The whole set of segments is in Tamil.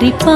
பரிப்பா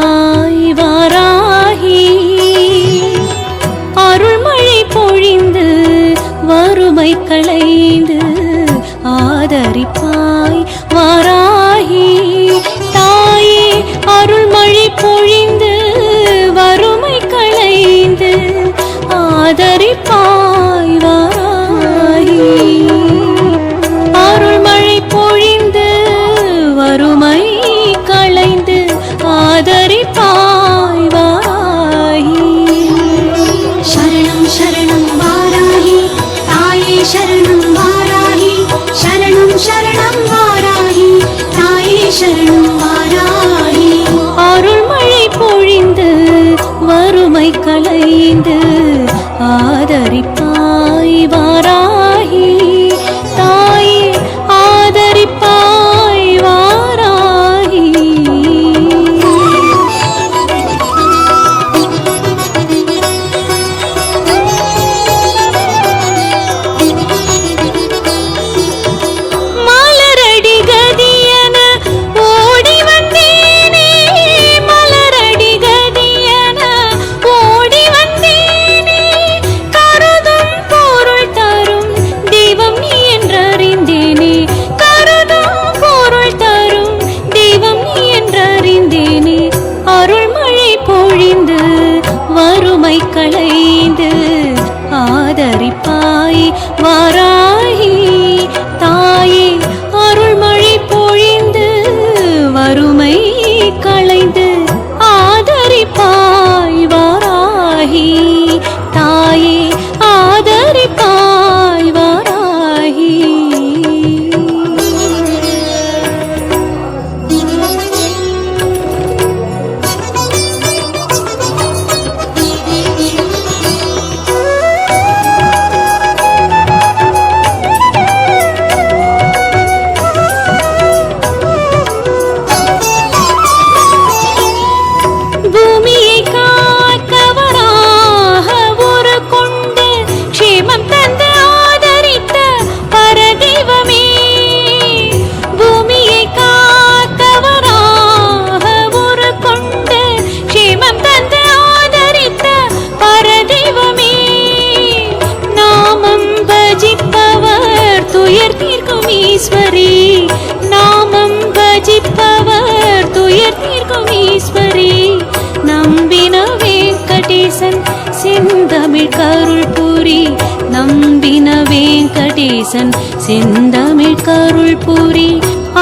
ஈசன் செந்தமிழ் கருள் பூரி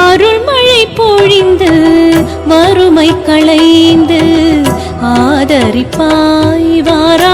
அருள்மழை பொழிந்து வறுமை களைந்து ஆதரிப்பாய் வாரா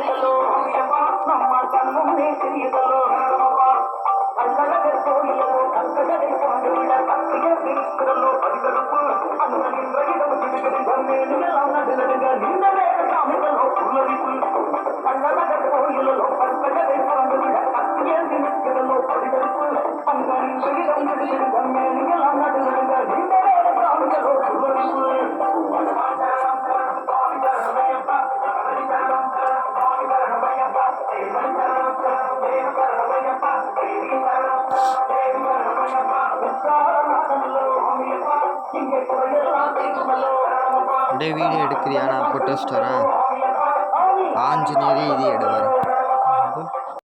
ಶ್ರೀಗಳು ನಮ್ಮ ಕಣ್ಣುನೇ ಶ್ರೀಗಳು ಅಲ್ಲದ ಸೋಲಿಯಲು ಕಲ್ಲದ ಕೊಂಡುಳ್ಳ ಭಕ್ತಿಯ ಶ್ರೀಗಳು ಬದಿಗಡುಪು ಅನ್ನ ನಿಂದ ಗಿಡವು ತಿಳಿದರೆ ನಿನ್ನ அப்படியே வீடியோ எடுக்கிறியா நான் ஃபோட்டோஸ் வரேன் ஆஞ்சநேரி இது எடுவார்